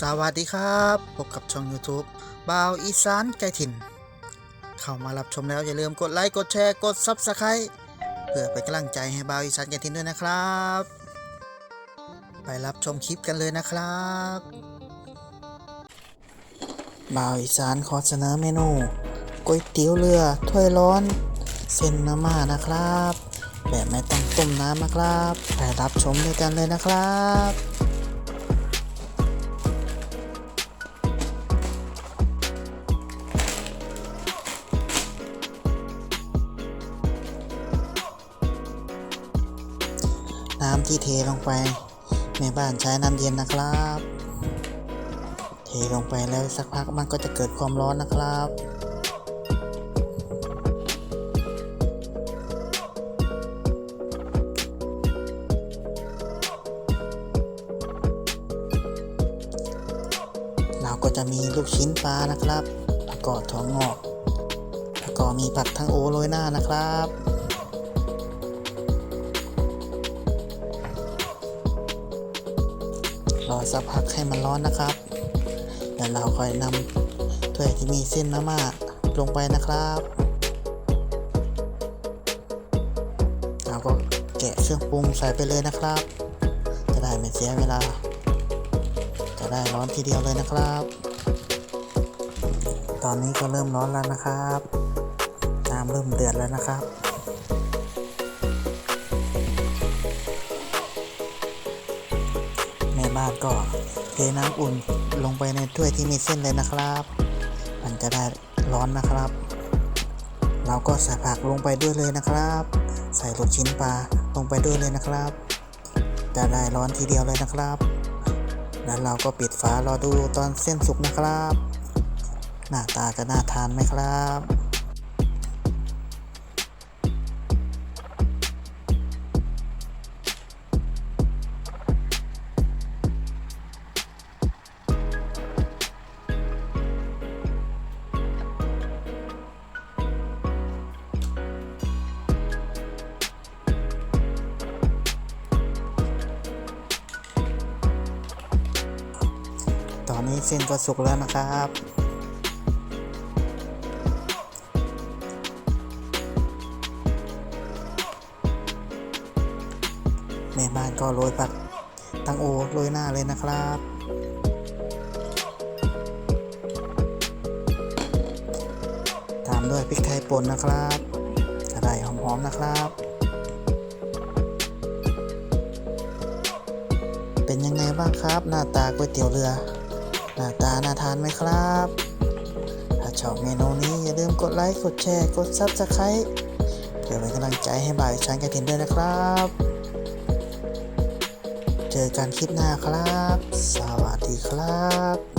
สวัสดีครับ พบกับช่อง YouTube บ่าวอีสานไกลถิ่น เข้ามารับชมแล้วอย่าลืมกดไลค์ กดแชร์ กด Subscribe เพื่อเป็นกำลังใจให้บ่าวอีสานไกลถิ่นด้วยนะครับ ไปรับชมคลิปกันเลยนะครับบ่าวอีสานขอเสนอเมนูก๋วยเตี๋ยวเรือถ้วยร้อน เส้นมาม่านะครับ แบบไม่ต้องต้มน้ำนะครับ ไปรับชมด้วยกันเลยนะครับ น้ำที่เทลงไปแม่บ้านใช้น้ำเย็นนะครับ เทลงไปแล้วสักพักมันก็จะเกิดความร้อนนะครับเราก็จะมีลูกชิ้นปลานะครับแล้วก็ถั่วงอกแล้วก็มีผักทั้งโอโรยหน้านะครับ รอสักพักให้มันร้อนนะครับ แล้วเราค่อยนำถ้วยที่มีเส้นมาม่าลงไปนะครับเราก็แกะเครื่องปรุงใส่ไปเลยนะครับ จะได้ไม่เสียเวลา จะได้ร้อนทีเดียวเลยนะครับ ตอนนี้ก็เริ่มร้อนแล้วนะครับน้ำเริ่มเดือดแล้วนะครับ บ้านก็เทน้ำอุ่นลงไปในถ้วยที่มีเส้นเลยนะครับ มันจะได้ร้อนนะครับ เราก็ใส่ผักลงไปด้วยเลยนะครับ ใส่ลูกชิ้นปลาลงไปด้วยเลยนะครับ จะได้ร้อนทีเดียวเลยนะครับ แล้วเราก็ปิดฝารอดูตอนเส้นสุกนะครับ หน้าตาจะน่าทานไหมครับ อนนี้เส้นก็สุกแล้วนะครับ แม่บ้านก็โรยผักตังโอโรยหน้าเลยนะครับ ตามด้วยพริกไทยป่นนะครับจะไดหอมๆนะครับเป็นยังไงบ้างครับ หน้าตาก๋วยเตี๋ยวเรือ หน้าตาน่าทานไหมครับ ถ้าชอบเมนูนี้อย่าลืมกดไลค์ กดแชร์ กดซับสไครต์เพื่อเป็นกำลังใจให้บ่ายชันกระถินด้วยนะครับ เจอกันคลิปหน้าครับ สวัสดีครับ